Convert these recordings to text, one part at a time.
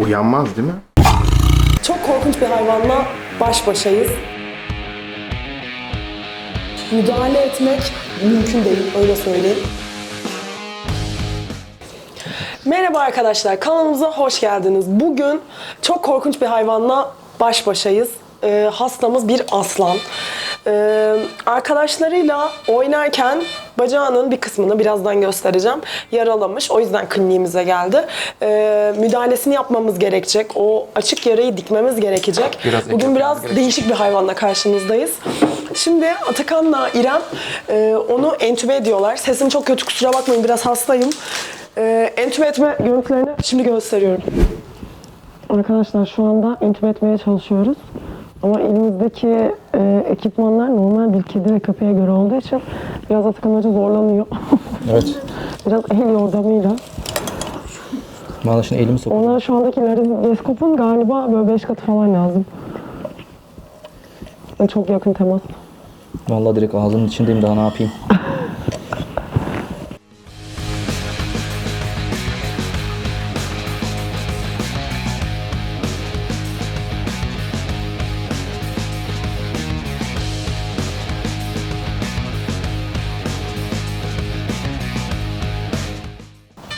Uyanmaz değil mi? Çok korkunç bir hayvanla baş başayız. Müdahale etmek mümkün değil, öyle söyleyeyim. Merhaba arkadaşlar, kanalımıza hoş geldiniz. Bugün çok korkunç bir hayvanla baş başayız. Ee, hastamız bir aslan. Ee, arkadaşlarıyla oynarken bacağının bir kısmını birazdan göstereceğim. Yaralamış. O yüzden kliniğimize geldi. Ee, müdahalesini yapmamız gerekecek. O açık yarayı dikmemiz gerekecek. Biraz Bugün biraz gerekecek. değişik bir hayvanla karşınızdayız. Şimdi Atakan'la İrem e, onu entübe ediyorlar. Sesim çok kötü kusura bakmayın biraz hastayım. E, entübe etme görüntülerini şimdi gösteriyorum. Arkadaşlar şu anda entübe etmeye çalışıyoruz. Ama elimizdeki e, ekipmanlar normal bir kedi ve köpeğe göre olduğu için biraz Atakan Hoca zorlanıyor. Evet. biraz el yordamıyla. Valla şimdi elimi soktum. Onlara şu andaki laryngeskopun galiba böyle 5 katı falan lazım. Yani Çok yakın temas. Valla direkt ağzının içindeyim daha ne yapayım.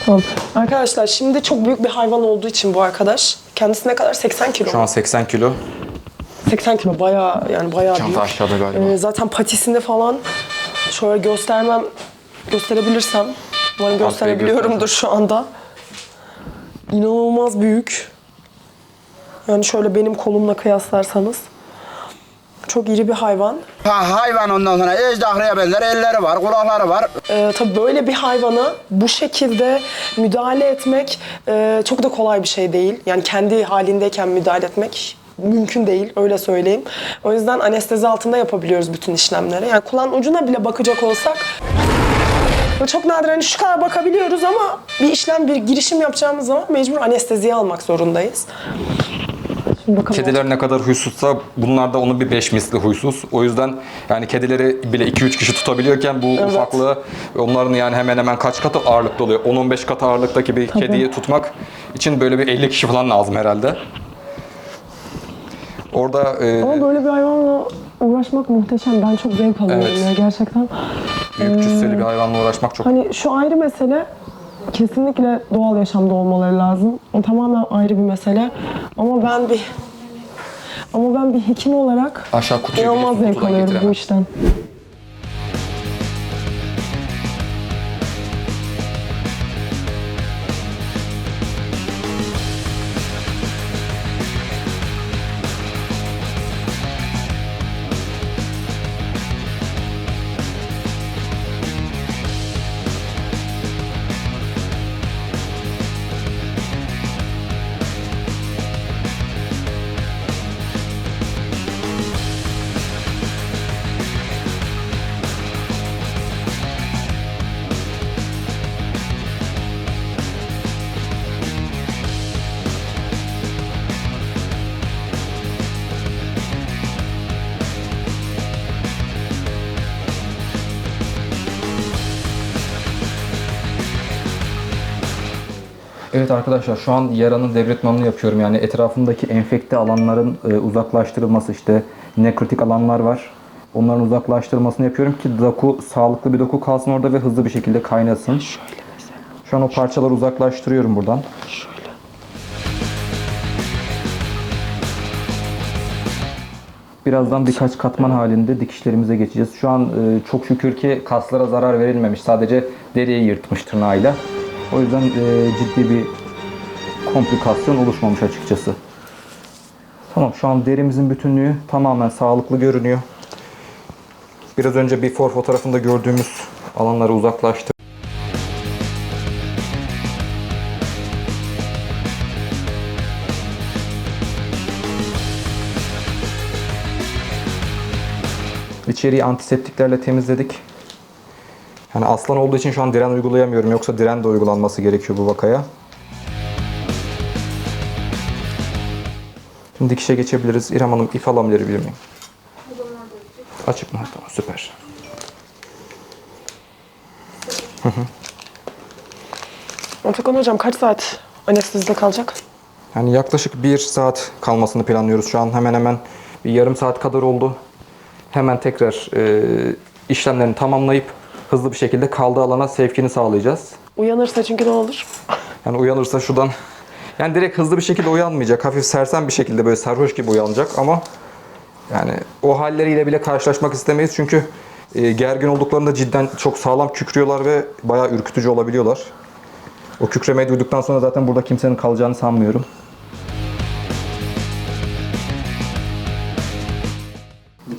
Tamam. Arkadaşlar şimdi çok büyük bir hayvan olduğu için bu arkadaş. Kendisi ne kadar? 80 kilo. Şu an 80 kilo. 80 kilo bayağı yani bayağı Çanta büyük. aşağıda galiba. Ee, zaten patisini falan şöyle göstermem gösterebilirsem umarım gösterebiliyorumdur şu anda. İnanılmaz büyük. Yani şöyle benim kolumla kıyaslarsanız. Çok iri bir hayvan. Ha, hayvan ondan sonra ejderhaya benzer elleri var, kulakları var. Ee, tabii böyle bir hayvana bu şekilde müdahale etmek e, çok da kolay bir şey değil. Yani kendi halindeyken müdahale etmek mümkün değil öyle söyleyeyim. O yüzden anestezi altında yapabiliyoruz bütün işlemleri. Yani kulağın ucuna bile bakacak olsak böyle çok nadir hani şu kadar bakabiliyoruz ama bir işlem bir girişim yapacağımız zaman mecbur anesteziye almak zorundayız. Bakalım. Kediler ne kadar huysuzsa bunlar da onun bir 5 misli huysuz. O yüzden yani kedileri bile 2-3 kişi tutabiliyorken bu ufaklığı onların yani hemen hemen kaç katı ağırlıkta oluyor? 10-15 katı ağırlıktaki bir kediyi tutmak için böyle bir 50 kişi falan lazım herhalde. Orada e, Ama böyle bir hayvanla uğraşmak muhteşem. Ben çok zevk alıyorum Evet. ya gerçekten. büyük cüsseli bir hayvanla uğraşmak çok Hani şu ayrı mesele kesinlikle doğal yaşamda olmaları lazım. O tamamen ayrı bir mesele. Ama ben bir ama ben bir hekim olarak Aşağı kutuyu inanılmaz bile zevk alıyorum bu işten. Evet arkadaşlar şu an yaranın devretmanını yapıyorum. Yani etrafındaki enfekte alanların e, uzaklaştırılması işte nekrotik alanlar var. Onların uzaklaştırılmasını yapıyorum ki doku sağlıklı bir doku kalsın orada ve hızlı bir şekilde kaynasın. Şu an o parçaları uzaklaştırıyorum buradan. Birazdan birkaç katman halinde dikişlerimize geçeceğiz. Şu an e, çok şükür ki kaslara zarar verilmemiş. Sadece deriyi yırtmış tırnağıyla. O yüzden e, ciddi bir komplikasyon oluşmamış açıkçası. Tamam şu an derimizin bütünlüğü tamamen sağlıklı görünüyor. Biraz önce before fotoğrafında gördüğümüz alanları uzaklaştır. İçeriği antiseptiklerle temizledik. Yani aslan olduğu için şu an diren uygulayamıyorum. Yoksa diren de uygulanması gerekiyor bu vakaya. Şimdi dikişe geçebiliriz. İrem Hanım ip alabilir miyim? Açık mı? Tamam süper. Atakan hocam kaç saat anestezide kalacak? Yani yaklaşık bir saat kalmasını planlıyoruz. Şu an hemen hemen bir yarım saat kadar oldu. Hemen tekrar e, işlemlerini tamamlayıp hızlı bir şekilde kaldığı alana sevkini sağlayacağız. Uyanırsa çünkü ne olur? Yani uyanırsa şuradan yani direkt hızlı bir şekilde uyanmayacak. Hafif sersem bir şekilde böyle sarhoş gibi uyanacak ama yani o halleriyle bile karşılaşmak istemeyiz. Çünkü e, gergin olduklarında cidden çok sağlam kükrüyorlar ve bayağı ürkütücü olabiliyorlar. O kükremeyi duyduktan sonra zaten burada kimsenin kalacağını sanmıyorum.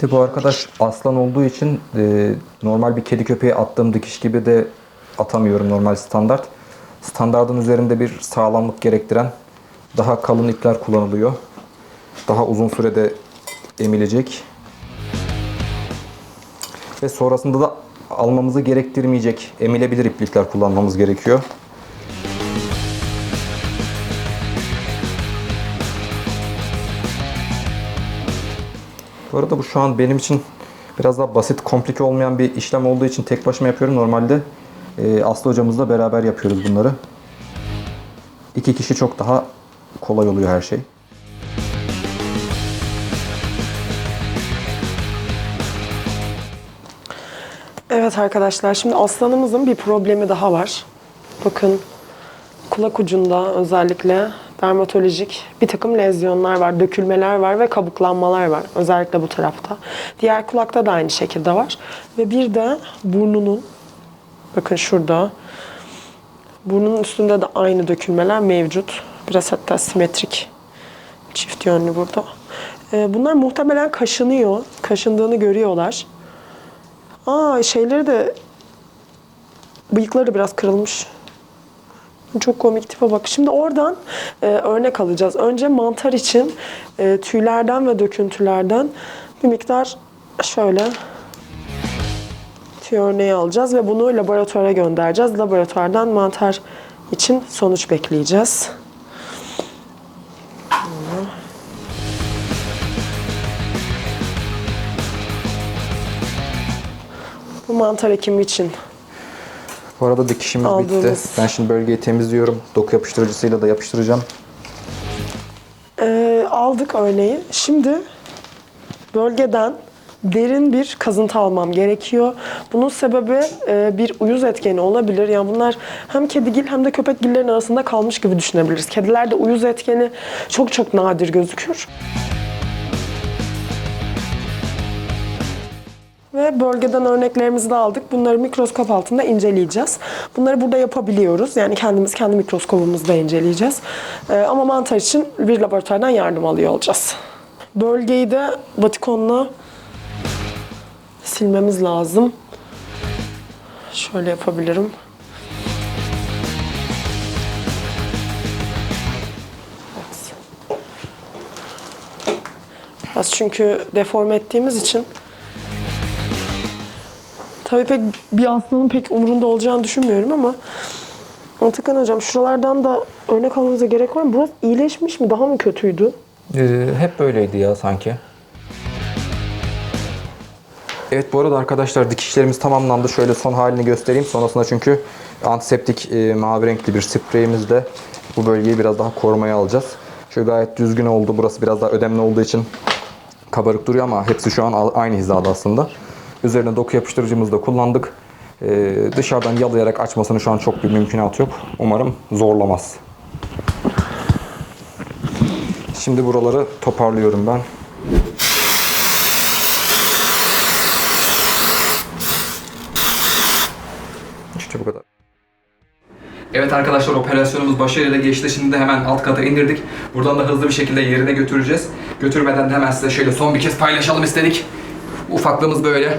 De bu arkadaş aslan olduğu için e, normal bir kedi köpeğe attığım dikiş gibi de atamıyorum normal standart. Standardın üzerinde bir sağlamlık gerektiren daha kalın ipler kullanılıyor. Daha uzun sürede emilecek. Ve sonrasında da almamızı gerektirmeyecek emilebilir iplikler kullanmamız gerekiyor. Bu arada bu şu an benim için biraz daha basit, komplike olmayan bir işlem olduğu için tek başıma yapıyorum. Normalde e, Aslı hocamızla beraber yapıyoruz bunları. İki kişi çok daha kolay oluyor her şey. Evet arkadaşlar şimdi aslanımızın bir problemi daha var. Bakın kulak ucunda özellikle dermatolojik bir takım lezyonlar var, dökülmeler var ve kabuklanmalar var. Özellikle bu tarafta. Diğer kulakta da aynı şekilde var. Ve bir de burnunun bakın şurada burnunun üstünde de aynı dökülmeler mevcut. Biraz hatta simetrik çift yönlü burada. Ee, Bunlar muhtemelen kaşınıyor. Kaşındığını görüyorlar. Aa şeyleri de bıyıkları biraz kırılmış. Çok komik tipe bak. Şimdi oradan e, örnek alacağız. Önce mantar için e, tüylerden ve döküntülerden bir miktar şöyle tüy örneği alacağız ve bunu laboratuvara göndereceğiz. Laboratuvardan mantar için sonuç bekleyeceğiz. Bu mantar ekimi için Bu arada dikişimiz Aldığımız- bitti. Ben şimdi bölgeyi temizliyorum. Doku yapıştırıcısıyla da yapıştıracağım. Ee, aldık örneği. Şimdi bölgeden derin bir kazıntı almam gerekiyor. Bunun sebebi e, bir uyuz etkeni olabilir. Yani bunlar hem kedigil hem de köpekgillerin arasında kalmış gibi düşünebiliriz. Kedilerde uyuz etkeni çok çok nadir gözükür. Ve bölgeden örneklerimizi de aldık. Bunları mikroskop altında inceleyeceğiz. Bunları burada yapabiliyoruz. Yani kendimiz kendi mikroskopumuzda inceleyeceğiz. Ee, ama mantar için bir laboratuvardan yardım alıyor olacağız. Bölgeyi de batikonla silmemiz lazım. Şöyle yapabilirim. Evet. Biraz çünkü deforme ettiğimiz için Tabii pek bir aslanın pek umurunda olacağını düşünmüyorum ama Atakan hocam şuralardan da örnek almanıza gerek var mı? Burası iyileşmiş mi? Daha mı kötüydü? Ee, hep böyleydi ya sanki. Evet bu arada arkadaşlar dikişlerimiz tamamlandı. Şöyle son halini göstereyim. Sonrasında çünkü antiseptik e, mavi renkli bir spreyimizle bu bölgeyi biraz daha korumaya alacağız. Şöyle gayet düzgün oldu. Burası biraz daha ödemli olduğu için kabarık duruyor ama hepsi şu an aynı hizada aslında. Üzerine doku yapıştırıcımızı da kullandık. Ee, dışarıdan yalayarak açmasının şu an çok bir mümkünatı yok. Umarım zorlamaz. Şimdi buraları toparlıyorum ben. İşte bu kadar. Evet arkadaşlar operasyonumuz başarıyla geçti. Şimdi de hemen alt kata indirdik. Buradan da hızlı bir şekilde yerine götüreceğiz. Götürmeden de hemen size şöyle son bir kez paylaşalım istedik. Ufaklığımız böyle.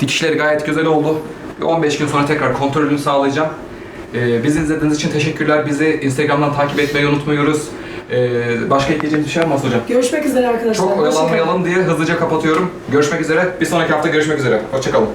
Dikişleri gayet güzel oldu. Bir 15 gün sonra tekrar kontrolünü sağlayacağım. Ee, bizi izlediğiniz için teşekkürler. Bizi Instagram'dan takip etmeyi unutmuyoruz. Ee, başka ekleyeceğimiz bir şey var mı hocam? Görüşmek üzere arkadaşlar. Çok oyalanmayalım diye hızlıca kapatıyorum. Görüşmek üzere. Bir sonraki hafta görüşmek üzere. Hoşçakalın.